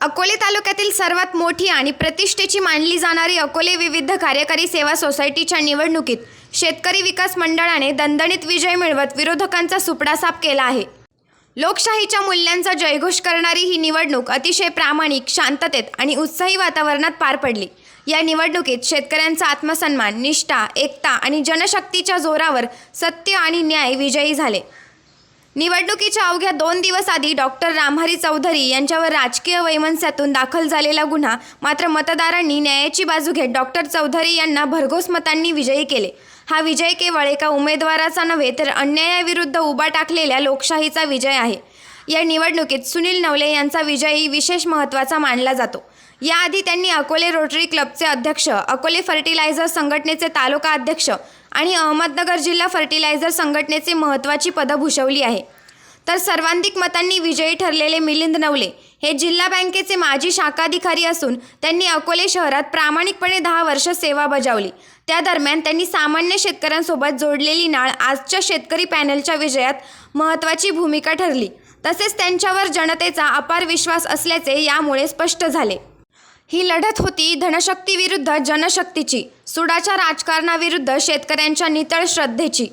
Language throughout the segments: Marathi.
अकोले तालुक्यातील सर्वात मोठी आणि प्रतिष्ठेची मानली जाणारी अकोले विविध कार्यकारी सेवा सोसायटीच्या निवडणुकीत शेतकरी विकास मंडळाने दणदणीत विजय मिळवत विरोधकांचा सुपडा साफ केला आहे. लोकशाहीच्या मूल्यांचा जयघोष करणारी ही निवडणूक अतिशय प्रामाणिक शांततेत आणि उत्साही वातावरणात पार पडली. या निवडणुकीत शेतकऱ्यांचा आत्मसन्मान निष्ठा एकता आणि जनशक्तीच्या जोरावर सत्य आणि न्याय विजयी झाले. निवडणुकीच्या अवघ्या दोन दिवस आधी डॉक्टर रामहरी चौधरी यांच्यावर राजकीय वैमनस्यातून दाखल झालेला गुन्हा मात्र मतदारांनी न्यायाची बाजू घेत डॉक्टर चौधरी यांना भरघोस मतांनी विजयी केले. हा विजय केवळ एका उमेदवाराचा नव्हे तर अन्यायाविरुद्ध उभा टाकलेल्या लोकशाहीचा विजय आहे. या निवडणुकीत सुनील नवले यांचा विजयही विशेष महत्त्वाचा मानला जातो. याआधी त्यांनी अकोले रोटरी क्लबचे अध्यक्ष अकोले फर्टिलायझर संघटनेचे तालुका अध्यक्ष आणि अहमदनगर जिल्हा फर्टिलायझर संघटनेचे महत्त्वाची पदं भूषवली आहे. तर सर्वांधिक मतांनी विजयी ठरलेले मिलिंद नवले हे जिल्हा बँकेचे माजी शाखाधिकारी असून त्यांनी अकोले शहरात प्रामाणिकपणे दहा वर्ष सेवा बजावली. त्या दरम्यान त्यांनी सामान्य शेतकऱ्यांसोबत जोडलेली नाळ आजच्या शेतकरी पॅनलच्या विजयात महत्त्वाची भूमिका ठरली. तसेच त्यांच्यावर जनतेचा अपार विश्वास असल्याचे यामुळे स्पष्ट झाले. ही लढत होती धनशक्ती विरुद्ध जनशक्तीची सुडाच्या राजकारणाविरुद्ध शेतकऱ्यांच्या नितळ श्रद्धेची.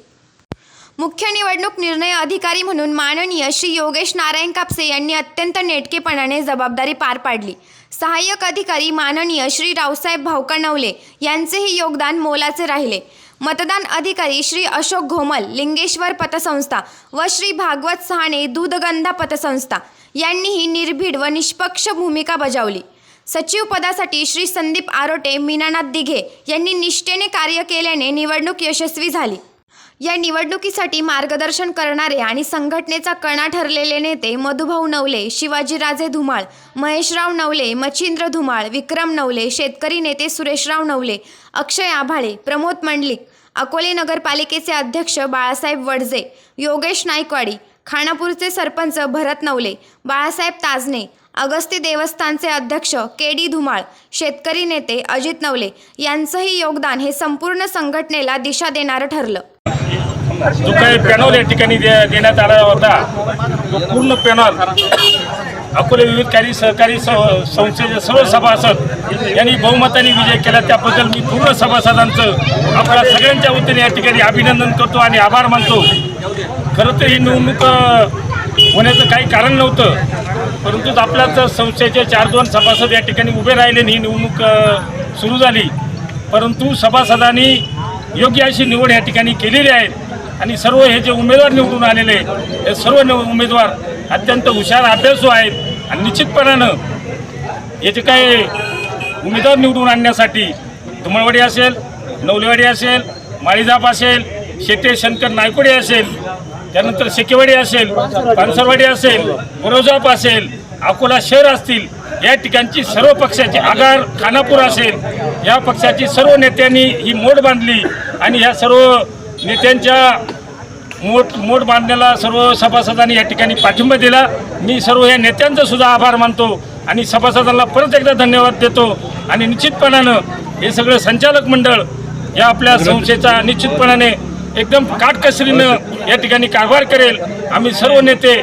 मुख्य निवडणूक निर्णय अधिकारी म्हणून माननीय श्री योगेश नारायण कापसे यांनी अत्यंत नेटकेपणाने जबाबदारी पार पाडली. सहाय्यक अधिकारी माननीय श्री रावसाहेब भावकणवले यांचेही योगदान मोलाचे राहिले. मतदान अधिकारी श्री अशोक घोमल लिंगेश्वर पतसंस्था व श्री भागवत सहाणे दूधगंधा पतसंस्था यांनीही निर्भीड व निष्पक्ष भूमिका बजावली. सचिव पदासाठी श्री संदीप आरोटे मीनानाथ दिघे यांनी निष्ठेने कार्य केल्याने निवडणूक यशस्वी झाली. या निवडणुकीसाठी मार्गदर्शन करणारे आणि संघटनेचा कणा ठरलेले नेते मधुभाऊ नवले शिवाजीराजे धुमाळ महेशराव नवले मच्छिंद्र धुमाळ विक्रम नवले शेतकरी नेते सुरेशराव नवले अक्षय आभाळे प्रमोद मंडलिक अकोले नगरपालिकेचे अध्यक्ष बाळासाहेब वडजे योगेश नायकवाडी खानापूरचे सरपंच भरत नवले बाळासाहेब ताजने अगस्ती देवस्थानचे अध्यक्ष के डी धुमाळ शेतकरी नेते अजित नवले यांचंही योगदान हे संपूर्ण संघटनेला दिशा देणारं ठरलं. जो काही पॅनल या ठिकाणी दे- देण्यात आला होता तो पूर्ण पॅनल अकोले विविध कार्य सहकारी स- संस्थेचे सर्व सभासद यांनी बहुमताने विजय केला. त्याबद्दल मी पूर्ण सभासदांचं आपल्या सगळ्यांच्या वतीने या ठिकाणी अभिनंदन करतो आणि आभार मानतो. खरं तर ही निवडणूक होण्याचं काही कारण नव्हतं. परंतु आपल्याच संस्थेचे चार दोन सभासद या ठिकाणी उभे राहिले आणि ही निवडणूक सुरू झाली. परंतु सभासदांनी योग्य अशी निवड या ठिकाणी केलेली आहे. आणि सर्व हे जे उमेदवार निवडून आलेले हे सर्व निव- उमेदवार अत्यंत हुशार अभ्यासू आहेत. आणि निश्चितपणानं याचे काय उमेदवार निवडून आणण्यासाठी धुमळवाडी असेल नवलेवाडी असेल माळीजाप असेल शेटे शंकर नायकोडे असेल त्यानंतर शेकेवाडी असेल पानसरवाडी असेल बोरोजाप असेल अकोला शहर असतील या ठिकाणची सर्व पक्षाची आगार खानापूर असेल या पक्षाची सर्व नेत्यांनी ही मोड बांधली आणि ह्या सर्व नेत्यांच्या मोठ मोठ बांधण्याला सर्व सभासदांनी या ठिकाणी पाठिंबा दिला. मी सर्व या नेत्यांचा सुद्धा आभार मानतो आणि सभासदांना परत एकदा धन्यवाद देतो आणि निश्चितपणानं हे सगळं संचालक मंडळ या आपल्या संस्थेचा निश्चितपणाने एकदम काटकसरीनं या ठिकाणी कारभार करेल. आम्ही सर्व नेते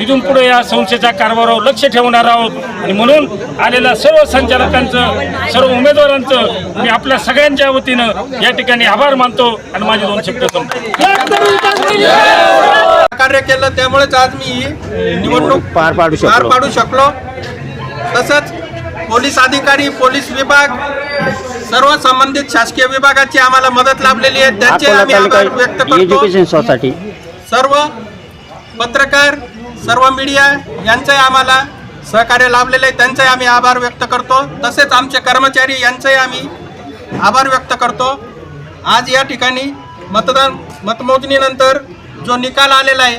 इथून पुढे या संस्थेच्या कारभारावर लक्ष ठेवणार आहोत. आणि म्हणून आलेल्या सर्व संचालकांचं सर्व उमेदवारांचं मी आपल्या सगळ्यांच्या वतीनं या ठिकाणी आभार मानतो आणि माझे दोन शब्द कार्य केलं त्यामुळेच आज मी निवडणूक पार पाडू पार पाडू शकलो. तसंच पोलीस अधिकारी पोलीस विभाग सर्व संबंधित शासकीय विभागाची आम्हाला मदत लाभलेली आहे. त्यांचे आम्ही आभार व्यक्त करतो. सोसायटी सर्व पत्रकार सर्व मीडिया यांचंही आम्हाला सहकार्य लाभलेलं आहे. त्यांचाही आम्ही आभार व्यक्त करतो. तसेच आमचे कर्मचारी यांचंही आम्ही आभार व्यक्त करतो. आज या ठिकाणी मतदान मतमोजणीनंतर जो निकाल आलेला आहे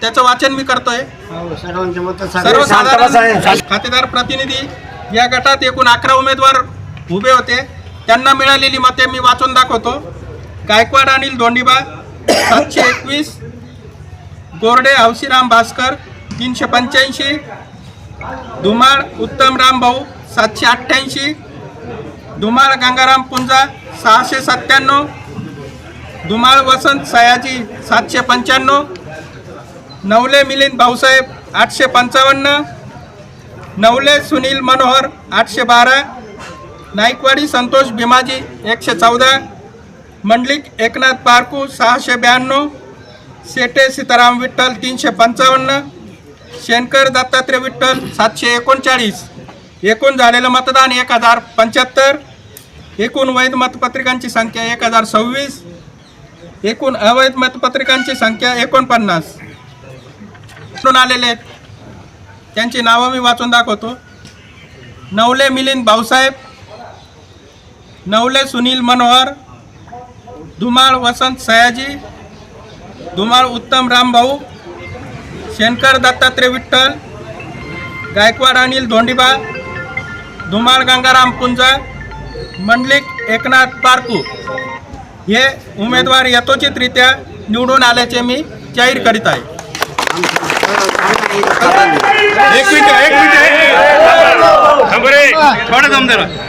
त्याचं वाचन मी करतोय. सर्वसाधारण खातेदार प्रतिनिधी या गटात एकूण अकरा उमेदवार उभे होते. त्यांना मिळालेली मते मी वाचून दाखवतो. गायकवाड अनिल धोंडीबा सातशे एकवीस गोरडे हौशीराम भास्कर तीनशे पंच्याऐंशी धुमाळ उत्तम रामभाऊ सातशे अठ्ठ्याऐंशी धुमाळ गंगाराम पुंजा सहाशे सत्त्याण्णव धुमाळ वसंत सयाजी सातशे पंच्याण्णव नवले मिलिंद भाऊसाहेब आठशे पंचावन्न नवले सुनील मनोहर आठशे बारा नाईकवाडी संतोष भीमाजी एकशे चौदा मंडलिक एकनाथ पारकू सहाशे ब्याण्णव सेटे सीताराम विठ्ठल तीनशे पंचावन्न शेनकर दत्तात्रय विठ्ठल सातशे एकोणचाळीस. एकूण झालेलं मतदान एक हजार पंच्याहत्तर. एकूण वैध मतपत्रिकांची संख्या एक हजार सव्वीस. एकूण अवैध मतपत्रिकांची संख्या एकोणपन्नास. निवडून आलेले आहेत. त्यांची नावं मी वाचून दाखवतो. नवले मिलिंद भाऊसाहेब नवले सुनील मनोहर धुमाळ वसंत सयाजी धुमाळ उत्तम रामभाऊ शेनकर दत्तात्रय विठ्ठल गायकवाड अनिल धोंडीबा धुमाळ गंगाराम पुंजा मंडलिक एकनाथ पारकू. हे उमेदवार यथोचितरित्या निवडून आल्याचे मी जाहीर करीत आहे. एक मिनिट एक मिनिट.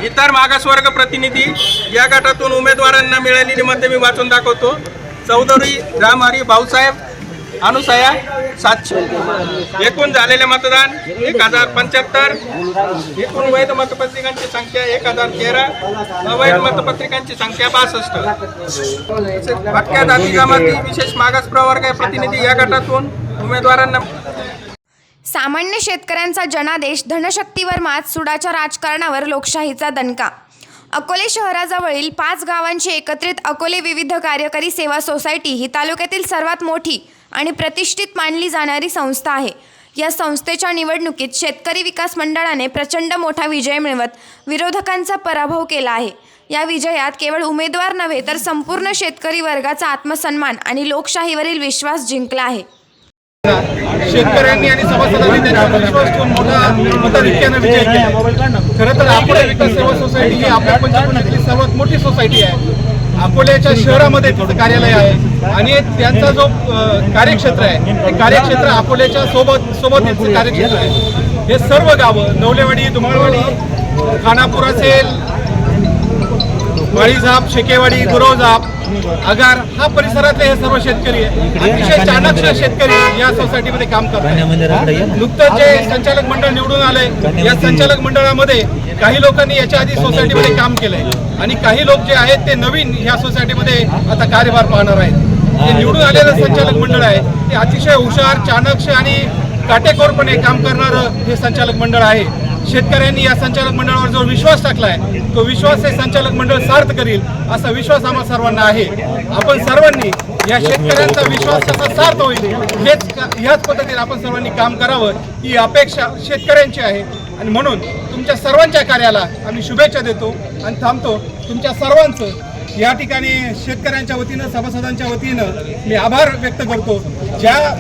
इतर मागासवर्ग प्रतिनिधी या गटातून उमेदवारांना मिळालेली मते मी वाचून दाखवतो. चौधरी रामहरी भाऊसाहेब अनुसया सातशे. एकूण झालेले मतदान एक हजार पंच्याहत्तर. एकूण वैध मतपत्रिकांची संख्या एक हजार तेरा. अवैध मतपत्रिकांची संख्या बासष्ट. भटक्या जाती जमाती विशेष मागास प्रवर्ग प्रतिनिधी या गटातून उमेदवारांना सामान्य शेतकऱ्यांचा जनादेश धनशक्तीवर मात सुडाच्या राजकारणावर लोकशाहीचा दणका. अकोले शहराजवळील पाच गावांची एकत्रित अकोले विविध कार्यकारी सेवा सोसायटी ही तालुक्यातील सर्वात मोठी आणि प्रतिष्ठित मानली जाणारी संस्था आहे. या संस्थेच्या निवडणुकीत शेतकरी विकास मंडळाने प्रचंड मोठा विजय मिळवत विरोधकांचा पराभव केला आहे. या विजयात केवळ उमेदवार नव्हे तर संपूर्ण शेतकरी वर्गाचा आत्मसन्मान आणि लोकशाहीवरील विश्वास जिंकला आहे. शेतकऱ्यांनी आणि सभासदांनी त्यांच्यावर विश्वास ठेवून मोठा मताधिक्यानं विजय केला. खरं तर अकोला विकास सेवा सोसायटी ही आपल्या पंचकुलातली सर्वात मोठी सोसायटी आहे. अकोल्याच्या शहरामध्ये तिचं कार्यालय आहे. आणि त्यांचा जो कार्यक्षेत्र आहे ते कार्यक्षेत्र अकोल्याच्या सोबत सोबतीचं कार्यक्षेत्र आहे. हे सर्व गावं नवलेवाडी धुमाळवाडी खानापूर असेल वाळीझाप शेकेवाडी गुरवझाप आगार हा परिसरातले हे सर्व शेतकरी आहे अतिशय चाणक्य शेतकरी या सोसायटीमध्ये काम करतात. नुकतंच जे संचालक मंडळ निवडून आलंय या संचालक मंडळामध्ये काही लोकांनी याच्या आधी सोसायटीमध्ये काम केलंय. आणि काही लोक जे आहेत ते नवीन ह्या सोसायटीमध्ये आता कार्यभार पाहणार आहेत. जे निवडून आलेलं संचालक मंडळ आहे ते अतिशय हुशार चाणक्य आणि काटेकोरपणे काम करणारं हे संचालक मंडळ आहे. शेतकऱ्यांनी या संचालक मंडळावर जो विश्वास टाकला आहे तो विश्वास हे संचालक मंडळ सार्थ करील असा विश्वास आम्हा सर्वांना आहे. आपण सर्वांनी या शेतकऱ्यांचा विश्वास कसा सार्थ होईल हेच ह्याच पद्धतीने आपण सर्वांनी काम करावं ही अपेक्षा शेतकऱ्यांची आहे. आणि म्हणून तुमच्या सर्वांच्या कार्याला आम्ही शुभेच्छा देतो आणि थांबतो. तुमच्या सर्वांचं या ठिकाणी शेतकऱ्यांच्या वतीनं सभासदांच्या वतीनं मी आभार व्यक्त करतो. ज्या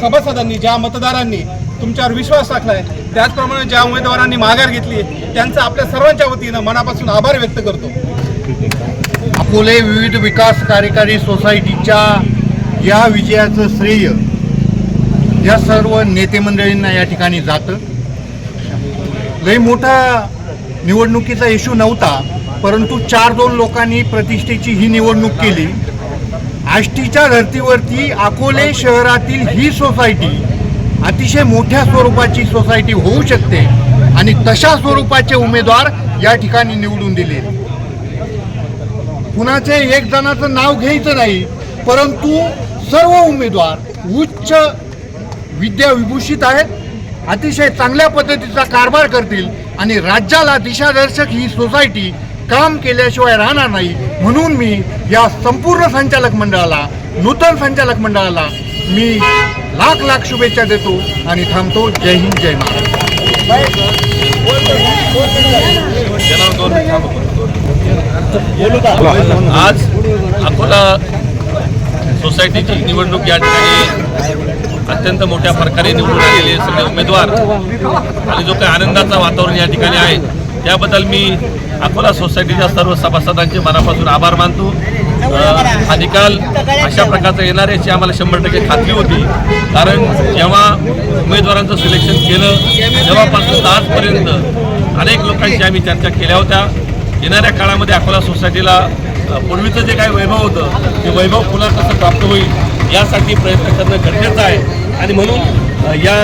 सभासदांनी ज्या मतदारांनी तुमच्यावर विश्वास टाकलाय. त्याचप्रमाणे ज्या उमेदवारांनी माघार घेतली त्यांचा आपल्या सर्वांच्या वतीनं मनापासून आभार व्यक्त करतो. अकोले विविध विकास कार्यकारी सोसायटीच्या या विजयाचं श्रेय या सर्व नेते मंडळींना या ठिकाणी जातं. लई मोठा निवडणुकीचा इश्यू नव्हता परंतु चार दोन लोकांनी प्रतिष्ठेची ही निवडणूक केली. आष्टीच्या धर्तीवरती अकोले शहरातील ही सोसायटी अतिशय मोठ्या स्वरूपाची सोसायटी होऊ शकते आणि तशा स्वरूपाचे उमेदवार या ठिकाणी निवडून दिले. कुणाचे एक जणाचं नाव घ्यायचं नाही परंतु सर्व उमेदवार उच्च विद्याविभूषित आहेत अतिशय चांगल्या पद्धतीचा कारभार करतील आणि राज्याला दिशादर्शक ही सोसायटी काम केल्याशिवाय राहणार नाही. म्हणून मी या संपूर्ण संचालक मंडळाला नूतन संचालक मंडळाला मी लाख लाख शुभेच्छा देतो आणि थांबतो. जय हिंद जय महाराष्ट्र. आज अकोला सोसायटीची निवडणूक या ठिकाणी अत्यंत मोठ्या प्रकारे निवडून आलेले सगळे उमेदवार आणि जो काही आनंदाचा वातावरण या ठिकाणी आहे त्याबद्दल मी अकोला सोसायटीच्या सर्व सभासदांचे मनापासून आभार मानतो. हा निकाल अशा प्रकारचा येणार याची आम्हाला शंभर टक्के खात्री होती. कारण जेव्हा उमेदवारांचं सिलेक्शन केलं तेव्हापासून आजपर्यंत अनेक लोकांशी आम्ही चर्चा केल्या होत्या. येणाऱ्या काळामध्ये अकोला सोसायटीला पूर्वीचं जे काही वैभव होतं ते वैभव पुन्हा कसं प्राप्त होईल यासाठी प्रयत्न करणं गरजेचं आहे. आणि म्हणून या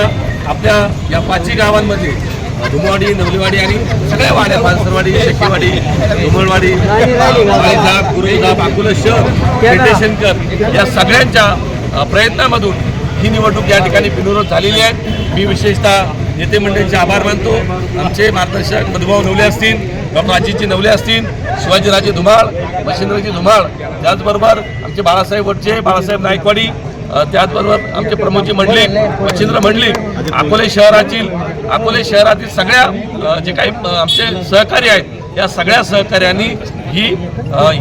आपल्या या पाचही गावांमध्ये धुमवाडी नवलीवाडी आणि सगळ्या वाड्या पानसरवाडी शेकीवाडी धुमळवाडी माळीझाप गुरुझाप अकोला शहर पेटेशंकर या सगळ्यांच्या प्रयत्नामधून ही निवडणूक या ठिकाणी बिनविरोध झालेली आहे. मी विशेषतः नेते मंडळींचे आभार मानतो. आमचे मार्गदर्शक मधुभाऊ नवले असतील डॉक्टर अजितजी नवले असतील शिवाजीराजे धुमाळ मशिंद्रजी धुमाळ त्याचबरोबर आमचे बाळासाहेब वटचे बाळासाहेब नायकवाडी त्याचबरोबर आमचे प्रमोदजी मंडलिक मच्छिंद्र मंडलिक अकोले शहरातील अकोले शहरातील सगळ्या जे काही आमचे सहकारी आहेत या सगळ्या सहकार्यांनी ही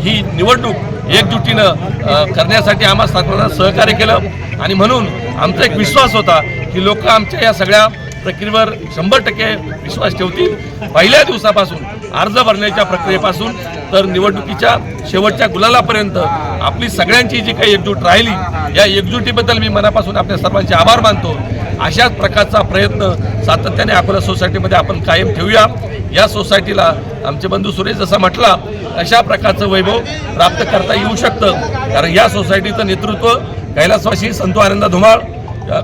ही निवडणूक एकजुटीनं करण्यासाठी आम्हा सर्वांना सहकार्य केलं. आणि म्हणून आमचा एक विश्वास होता की लोक आमच्या या सगळ्या प्रक्रियेवर शंभर टक्के विश्वास ठेवतील. पहिल्या दिवसापासून अर्ज भरण्याच्या प्रक्रियेपासून तर निवडणुकीच्या शेवटच्या गुलालापर्यंत आपली सगळ्यांची जी काही एकजूट राहिली या एकजुटीबद्दल मी मनापासून आपल्या सर्वांचे आभार मानतो. अशाच प्रकारचा प्रयत्न सातत्याने अकोला सोसायटीमध्ये आपण कायम ठेवूया. या सोसायटीला आमचे बंधू सुरेश जसा म्हटला अशा प्रकारचं वैभव प्राप्त करता येऊ शकतं. कारण या सोसायटीचं नेतृत्व कैलासवाशी संतो आनंदा धुमाळ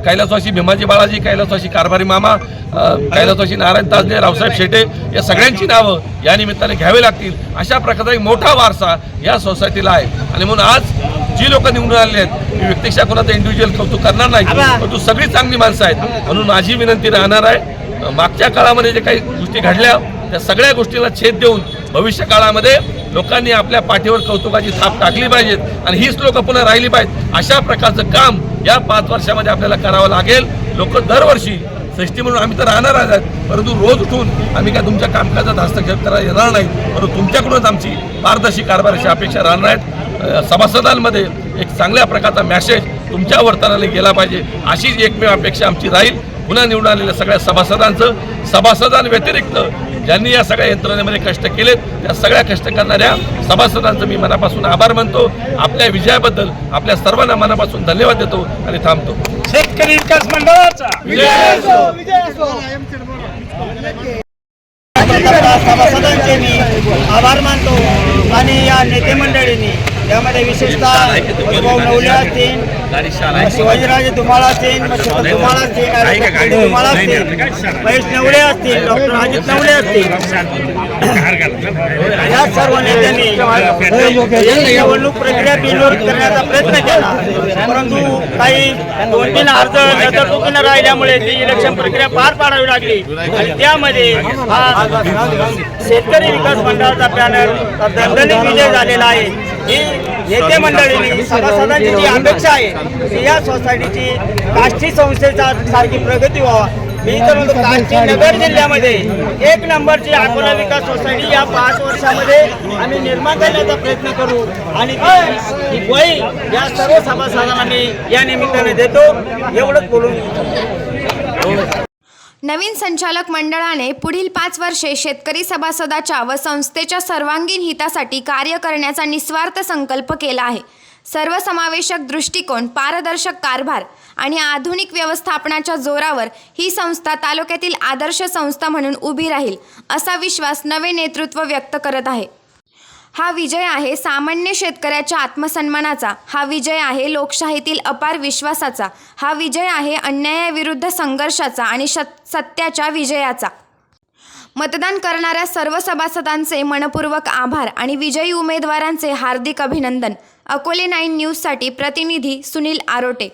कैलासवाशी भीमाजी बाळाजी कैलासवाशी कारभारी मामा कैलासवाशी नारायण ताजने रावसाहेब शेटे या सगळ्यांची नावं या निमित्ताने घ्यावी लागतील. अशा प्रकारचा एक मोठा वारसा या सोसायटीला आहे. आणि म्हणून आज जी लोक निवडून आलेली आहेत मी व्यक्तिशः कोणाचं इंडिव्हिज्युअल कौतुक करणार नाही परंतु सगळी चांगली माणसं आहेत. म्हणून माझी विनंती राहणार आहे मागच्या काळामध्ये जे काही गोष्टी घडल्या त्या सगळ्या गोष्टीला छेद देऊन भविष्य काळामध्ये लोकांनी आपल्या पाठीवर कौतुकाची थाप टाकली पाहिजेत आणि हीच लोक पुन्हा राहिली पाहिजेत. अशा प्रकारचं काम या पाच वर्षामध्ये आपल्याला करावं लागेल. लोक दरवर्षी सृष्टी म्हणून आम्ही तर राहणार आहोत परंतु रोज उठून आम्ही काय तुमच्या कामकाजात हस्तक्षेप करायला येणार नाही परंतु तुमच्याकडूनच आमची पारदर्शी कारभाराची अपेक्षा राहणार आहेत. सभासदांमध्ये एक चांगल्या प्रकारचा मॅसेज तुमच्या वर्तनाने गेला पाहिजे. अशीच एकमेव अपेक्षा आमची राहील. पुन्हा निवडून आलेल्या सगळ्या सभासदांचं. सभासदांव्यतिरिक्त ज्यांनी या सगळ्या यंत्रणेमध्ये कष्ट केलेत त्या सगळ्या कष्ट करणाऱ्या सभासदांचं मी मनापासून आभार मानतो. आपल्या विजयाबद्दल आपल्या सर्वांना मनापासून धन्यवाद देतो आणि थांबतो. शेतकरी विकास मंडळाचा. सभासदांचे मी आभार मानतो आणि या नेते मंडळींनी यामध्ये विशेषतः भाऊ नवल्या असतील शिवाजीराजे धुमाळा असतील धुमाळा असतील धुमाळा असतील महेश नवले असतील डॉक्टर अजित नवले असतील. या सर्व नेत्यांनी निवडणूक प्रक्रिया बिनविरोध करण्याचा प्रयत्न केला. परंतु काही दोन तीन अर्ज नजरचुकीनं राहिल्यामुळे ती इलेक्शन प्रक्रिया पार पाडावी लागली. आणि त्यामध्ये हा शेतकरी विकास मंडळाचा पॅनल दणदणीत विजय झालेला आहे. ही नेते मंडळींनी सभासदांची जी अपेक्षा आहे की या सोसायटीची काष्टी संस्थेचा सारखी प्रगती व्हावा. मी तर म्हणतो काष्टी नगर जिल्ह्यामध्ये एक नंबरची अकोला विकास सोसायटी या पाच वर्षामध्ये आम्ही निर्माण करण्याचा प्रयत्न करू. आणि ती- वही या सर्व सभासदांना मी या निमित्ताने देतो. एवढंच बोलून नवीन संचालक मंडळाने पुढील पाच वर्षे शेतकरी सभासदाच्या व संस्थेच्या सर्वांगीण हितासाठी कार्य करण्याचा निस्वार्थ संकल्प केला आहे. सर्वसमावेशक दृष्टिकोन पारदर्शक कारभार आणि आधुनिक व्यवस्थापनाच्या जोरावर ही संस्था तालुक्यातील आदर्श संस्था म्हणून उभी राहील असा विश्वास नवे नेतृत्व व्यक्त करत आहे. हा विजय आहे सामान्य शेतकऱ्याच्या आत्मसन्मानाचा. हा विजय आहे लोकशाहीतील अपार विश्वासाचा. हा विजय आहे अन्यायाविरुद्ध संघर्षाचा आणि शत सत्याच्या विजयाचा. मतदान करणाऱ्या सर्व सभासदांचे मनपूर्वक आभार आणि विजयी उमेदवारांचे हार्दिक अभिनंदन. अकोले नाईन न्यूजसाठी प्रतिनिधी सुनील आरोटे.